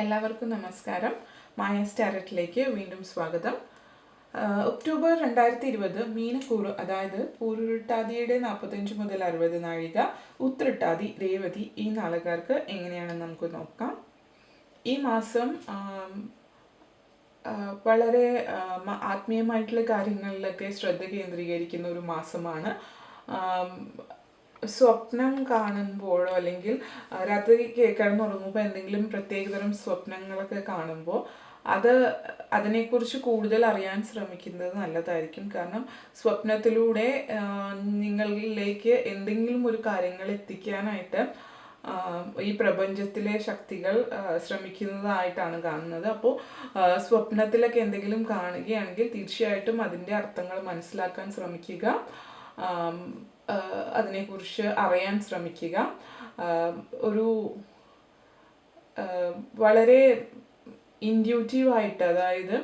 എല്ലാവർക്കും നമസ്കാരം. മായ സ്റ്റാരറ്റിലേക്ക് വീണ്ടും സ്വാഗതം. ഒക്ടോബർ രണ്ടായിരത്തി ഇരുപത് മീനക്കൂറ് അതായത് പൂരുരുട്ടാതിയുടെ നാൽപ്പത്തഞ്ച് മുതൽ അറുപത് നാഴിക ഉത്രട്ടാതി രേവതി ഈ നാളുകാർക്ക് എങ്ങനെയാണെന്ന് നമുക്ക് നോക്കാം. ഈ മാസം വളരെ ആത്മീയമായിട്ടുള്ള കാര്യങ്ങളിലൊക്കെ ശ്രദ്ധ കേന്ദ്രീകരിക്കുന്ന ഒരു മാസമാണ്. സ്വപ്നം കാണുമ്പോഴോ അല്ലെങ്കിൽ രാത്രി കെ- എന്തെങ്കിലും പ്രത്യേകതരം സ്വപ്നങ്ങളൊക്കെ കാണുമ്പോൾ അത് അതിനെക്കുറിച്ച് കൂടുതൽ അറിയാൻ ശ്രമിക്കുന്നത് നല്ലതായിരിക്കും. കാരണം സ്വപ്നത്തിലൂടെ നിങ്ങളിലേക്ക് എന്തെങ്കിലും ഒരു കാര്യങ്ങൾ എത്തിക്കാനായിട്ട് ഈ പ്രപഞ്ചത്തിലെ ശക്തികൾ ശ്രമിക്കുന്നതായിട്ടാണ് കാണുന്നത്. അപ്പോൾ സ്വപ്നത്തിലൊക്കെ എന്തെങ്കിലും കാണുകയാണെങ്കിൽ തീർച്ചയായിട്ടും അതിന്റെ അർത്ഥങ്ങൾ മനസ്സിലാക്കാൻ ശ്രമിക്കുക. അതിനെക്കുറിച്ച് അറിയാൻ ശ്രമിക്കുക. ഒരു വളരെ ഇൻഡ്യൂട്ടീവായിട്ട് അതായത്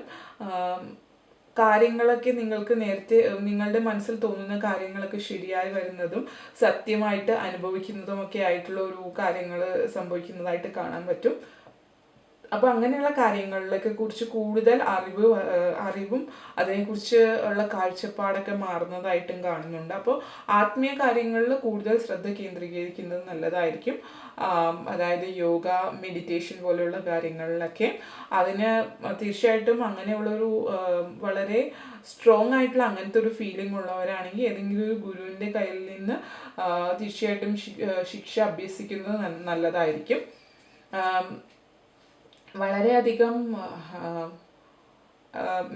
കാര്യങ്ങളൊക്കെ നിങ്ങൾക്ക് നേരത്തെ നിങ്ങളുടെ മനസ്സിൽ തോന്നുന്ന കാര്യങ്ങളൊക്കെ ശരിയായി വരുന്നതും സത്യമായിട്ട് അനുഭവിക്കുന്നതും ഒക്കെ ആയിട്ടുള്ള ഒരു കാര്യങ്ങൾ സംഭവിക്കുന്നതായിട്ട് കാണാൻ പറ്റും. അപ്പോൾ അങ്ങനെയുള്ള കാര്യങ്ങളിലൊക്കെ കുറിച്ച് കൂടുതൽ അറിവ് അറിവും അതിനെക്കുറിച്ച് ഉള്ള കാഴ്ചപ്പാടൊക്കെ മാറുന്നതായിട്ടും കാണുന്നുണ്ട്. അപ്പോൾ ആത്മീയ കാര്യങ്ങളിൽ കൂടുതൽ ശ്രദ്ധ കേന്ദ്രീകരിക്കുന്നത് നല്ലതായിരിക്കും. അതായത് യോഗ മെഡിറ്റേഷൻ പോലെയുള്ള കാര്യങ്ങളിലൊക്കെ. അതിന് തീർച്ചയായിട്ടും അങ്ങനെയുള്ളൊരു വളരെ സ്ട്രോങ് ആയിട്ടുള്ള അങ്ങനത്തെ ഒരു ഫീലിംഗ് ഉള്ളവരാണെങ്കിൽ ഏതെങ്കിലും ഒരു ഗുരുവിന്റെ കയ്യിൽ നിന്ന് തീർച്ചയായിട്ടും ശിക്ഷ അഭ്യസിക്കുന്നത് നല്ലതായിരിക്കും. വളരെയധികം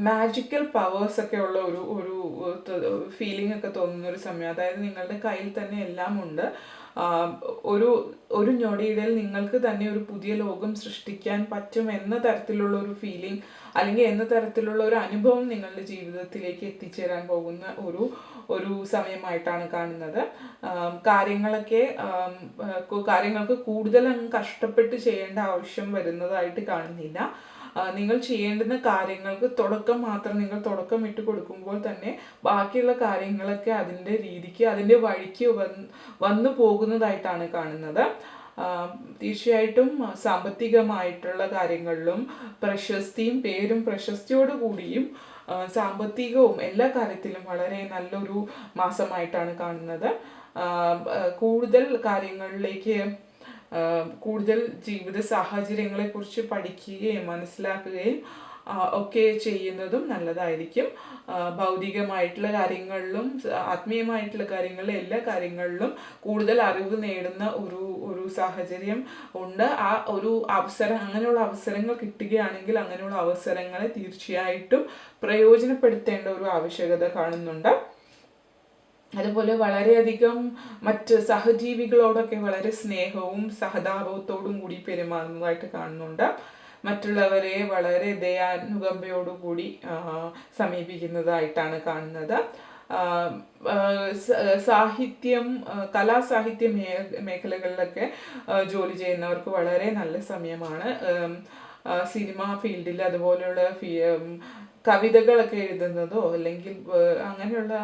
മാജിക്കൽ പവേഴ്സ് ഒക്കെ ഉള്ള ഒരു ഒരു ഫീലിംഗ് ഒക്കെ തോന്നുന്ന ഒരു സമയം. അതായത് നിങ്ങളുടെ കയ്യിൽ തന്നെ എല്ലാം ഉണ്ട്. ഒരു ഒരു ഞൊടിയിടയിൽ നിങ്ങൾക്ക് തന്നെ ഒരു പുതിയ ലോകം സൃഷ്ടിക്കാൻ പറ്റും എന്ന തരത്തിലുള്ള ഒരു ഫീലിംഗ് അല്ലെങ്കിൽ എന്ന തരത്തിലുള്ള ഒരു അനുഭവം നിങ്ങളുടെ ജീവിതത്തിലേക്ക് എത്തിച്ചേരാൻ പോകുന്ന ഒരു ഒരു സമയമായിട്ടാണ് കാണുന്നത്. കാര്യങ്ങളൊക്കെ കാര്യങ്ങൾക്ക് കൂടുതൽ കഷ്ടപ്പെട്ട് ചെയ്യേണ്ട ആവശ്യം വരുന്നതായിട്ട് കാണുന്നില്ല. നിങ്ങൾ ചെയ്യേണ്ടുന്ന കാര്യങ്ങൾക്ക് തുടക്കം മാത്രം നിങ്ങൾ തുടക്കം ഇട്ട് കൊടുക്കുമ്പോൾ തന്നെ ബാക്കിയുള്ള കാര്യങ്ങളൊക്കെ അതിന്റെ രീതിക്ക് അതിന്റെ വഴിക്ക് വന്ന് പോകുന്നതായിട്ടാണ് കാണുന്നത്. തീർച്ചയായിട്ടും സാമ്പത്തികമായിട്ടുള്ള കാര്യങ്ങളിലും പ്രശസ്തിയും പേരും പ്രശസ്തിയോടു കൂടിയും സാമ്പത്തികവും എല്ലാ കാര്യത്തിലും വളരെ നല്ലൊരു മാസമായിട്ടാണ് കാണുന്നത്. കൂടുതൽ കാര്യങ്ങളിലേക്ക് കൂടുതൽ ജീവിത സാഹചര്യങ്ങളെ കുറിച്ച് പഠിക്കുകയും മനസ്സിലാക്കുകയും ഒക്കെ ചെയ്യുന്നതും നല്ലതായിരിക്കും. ഭൗതികമായിട്ടുള്ള കാര്യങ്ങളിലും ആത്മീയമായിട്ടുള്ള കാര്യങ്ങളിലും എല്ലാ കാര്യങ്ങളിലും കൂടുതൽ അറിവ് നേടുന്ന ഒരു ഒരു സാഹചര്യം ഉണ്ട്. ആ ഒരു അവസരം അങ്ങനെയുള്ള അവസരങ്ങൾ കിട്ടുകയാണെങ്കിൽ അങ്ങനെയുള്ള അവസരങ്ങളെ തീർച്ചയായിട്ടും പ്രയോജനപ്പെടുത്തേണ്ട ഒരു ആവശ്യകത കാണുന്നുണ്ട്. അതുപോലെ വളരെയധികം മറ്റ് സഹജീവികളോടൊക്കെ വളരെ സ്നേഹവും സഹതാപത്തോടും കൂടി പെരുമാറുന്നതായിട്ട് കാണുന്നുണ്ട്. മറ്റുള്ളവരെ വളരെ ദയാനുകമ്പയോടുകൂടി സമീപിക്കുന്നതായിട്ടാണ് കാണുന്നത്. സാഹിത്യം കലാസാഹിത്യ മേ മേഖലകളിലൊക്കെ ജോലി ചെയ്യുന്നവർക്ക് വളരെ നല്ല സമയമാണ്. സിനിമ ഫീൽഡിൽ അതുപോലെയുള്ള കവിതകളൊക്കെ എഴുതുന്നതോ അല്ലെങ്കിൽ അങ്ങനെയുള്ള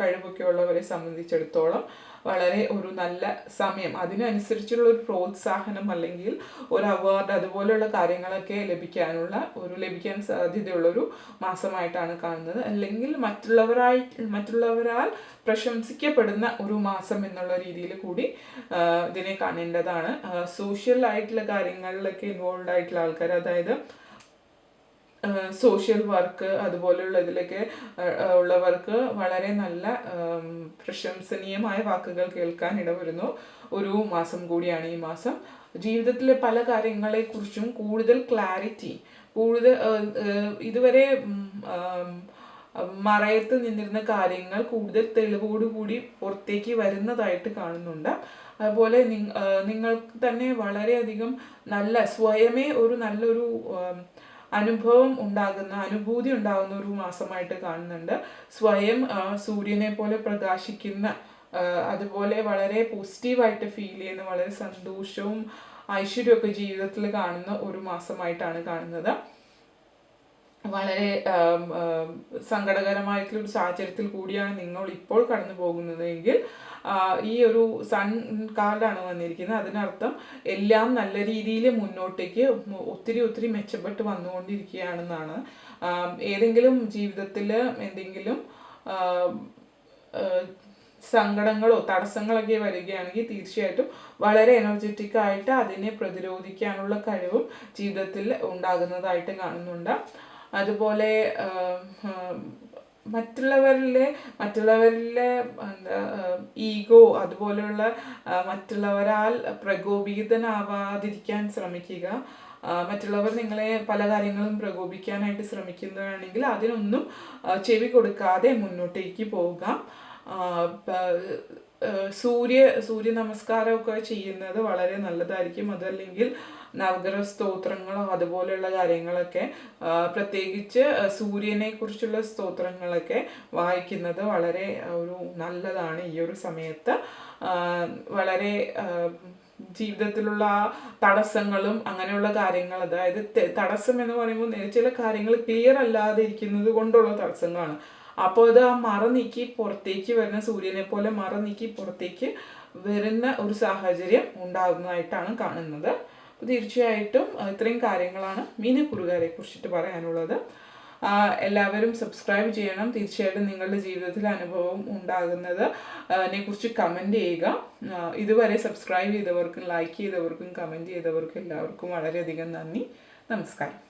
കഴിവൊക്കെ ഉള്ളവരെ സംബന്ധിച്ചിടത്തോളം വളരെ ഒരു നല്ല സമയം. അതിനനുസരിച്ചുള്ള ഒരു പ്രോത്സാഹനം അല്ലെങ്കിൽ ഒരു അവാർഡ് അതുപോലെയുള്ള കാര്യങ്ങളൊക്കെ ലഭിക്കാനുള്ള ഒരു ലഭിക്കാൻ സാധ്യതയുള്ള ഒരു മാസമായിട്ടാണ് കാണുന്നത്. അല്ലെങ്കിൽ മറ്റുള്ളവരായി മറ്റുള്ളവരാൽ പ്രശംസിക്കപ്പെടുന്ന ഒരു മാസം എന്നുള്ള രീതിയിൽ കൂടി ഇതിനെ കാണേണ്ടതാണ്. സോഷ്യൽ ആയിട്ടുള്ള കാര്യങ്ങളിലൊക്കെ ഇൻവോൾവ് ആയിട്ടുള്ള ആൾക്കാർ അതായത് സോഷ്യൽ വർക്ക് അതുപോലെയുള്ള ഇതിലൊക്കെ ഉള്ളവർക്ക് വളരെ നല്ല പ്രശംസനീയമായ വാക്കുകൾ കേൾക്കാൻ ഇടവരുന്നു. ഒരു മാസം കൂടിയാണ് ഈ മാസം. ജീവിതത്തിലെ പല കാര്യങ്ങളെക്കുറിച്ചും കൂടുതൽ ക്ലാരിറ്റി കൂടുതൽ ഇതുവരെ മറയത്ത് നിന്നിരുന്ന കാര്യങ്ങൾ കൂടുതൽ തെളിവോടുകൂടി പുറത്തേക്ക് വരുന്നതായിട്ട് കാണുന്നുണ്ട്. അതുപോലെ നിങ്ങൾക്ക് തന്നെ വളരെയധികം നല്ല സ്വയമേ ഒരു നല്ലൊരു അനുഭവം ഉണ്ടാകുന്ന അനുഭൂതി ഉണ്ടാകുന്ന ഒരു മാസമായിട്ട് കാണുന്നുണ്ട്. സ്വയം സൂര്യനെ പോലെ പ്രകാശിക്കുന്ന അതുപോലെ വളരെ പോസിറ്റീവായിട്ട് ഫീൽ ചെയ്യുന്ന വളരെ സന്തോഷവും ഐശ്വര്യമൊക്കെ ജീവിതത്തിൽ കാണുന്ന ഒരു മാസമായിട്ടാണ് കാണുന്നത്. വളരെ സങ്കടകരമായിട്ടുള്ള ഒരു സാഹചര്യത്തിൽ കൂടിയാണ് നിങ്ങൾ ഇപ്പോൾ കടന്നു പോകുന്നത് എങ്കിൽ ആ, ഈ ഒരു സൺ കാർഡാണ് വന്നിരിക്കുന്നത്. അതിനർത്ഥം എല്ലാം നല്ല രീതിയിൽ മുന്നോട്ടേക്ക് ഒത്തിരി ഒത്തിരി മെച്ചപ്പെട്ട് വന്നുകൊണ്ടിരിക്കുകയാണെന്നാണ്. ഏതെങ്കിലും ജീവിതത്തിൽ എന്തെങ്കിലും സങ്കടങ്ങളോ തടസ്സങ്ങളൊക്കെ വരികയാണെങ്കിൽ തീർച്ചയായിട്ടും വളരെ എനർജറ്റിക് ആയിട്ട് അതിനെ പ്രതിരോധിക്കാനുള്ള കഴിവും ജീവിതത്തിൽ ഉണ്ടാകുന്നതായിട്ട് കാണുന്നുണ്ട്. അതുപോലെ മറ്റുള്ളവരിലെ മറ്റുള്ളവരിലെ എന്താ ഈഗോ അതുപോലെയുള്ള മറ്റുള്ളവരാൽ പ്രകോപിതനാവാതിരിക്കാൻ ശ്രമിക്കുക. മറ്റുള്ളവർ നിങ്ങളെ പല കാര്യങ്ങളും പ്രകോപിക്കാനായിട്ട് ശ്രമിക്കുന്നതാണെങ്കിൽ അതിനൊന്നും ചെവി കൊടുക്കാതെ മുന്നോട്ടേക്ക് പോവുക. സൂര്യ സൂര്യ നമസ്കാരമൊക്കെ ചെയ്യുന്നത് വളരെ നല്ലതായിരിക്കും. അതല്ലെങ്കിൽ നവഗ്രഹ സ്തോത്രങ്ങളോ അതുപോലെയുള്ള കാര്യങ്ങളൊക്കെ പ്രത്യേകിച്ച് സൂര്യനെ കുറിച്ചുള്ള സ്തോത്രങ്ങളൊക്കെ വായിക്കുന്നത് വളരെ ഒരു നല്ലതാണ് ഈ ഒരു സമയത്ത്. വളരെ ജീവിതത്തിലുള്ള തടസ്സങ്ങളും അങ്ങനെയുള്ള കാര്യങ്ങൾ അതായത് തടസ്സം എന്ന് പറയുമ്പോൾ ചില കാര്യങ്ങൾ ക്ലിയർ അല്ലാതെ ഇരിക്കുന്നത് കൊണ്ടുള്ള തടസ്സങ്ങളാണ്. അപ്പോൾ അത് ആ മറ നീക്കി പുറത്തേക്ക് വരുന്ന സൂര്യനെ പോലെ മറ നീക്കി പുറത്തേക്ക് വരുന്ന ഒരു സാഹചര്യം ഉണ്ടാകുന്നതായിട്ടാണ് കാണുന്നത്. തീർച്ചയായിട്ടും ഇത്രയും കാര്യങ്ങളാണ് മീനക്കുറുകാരെ കുറിച്ചിട്ട് പറയാനുള്ളത്. എല്ലാവരും സബ്സ്ക്രൈബ് ചെയ്യണം. തീർച്ചയായിട്ടും നിങ്ങളുടെ ജീവിതത്തിൽ അനുഭവം ഉണ്ടാകുന്നത് നെ കുറിച്ച് കമന്റ് ചെയ്യുക. ഇതുവരെ സബ്സ്ക്രൈബ് ചെയ്തവർക്കും ലൈക്ക് ചെയ്തവർക്കും കമന്റ് ചെയ്തവർക്കും എല്ലാവർക്കും വളരെയധികം നന്ദി. നമസ്കാരം.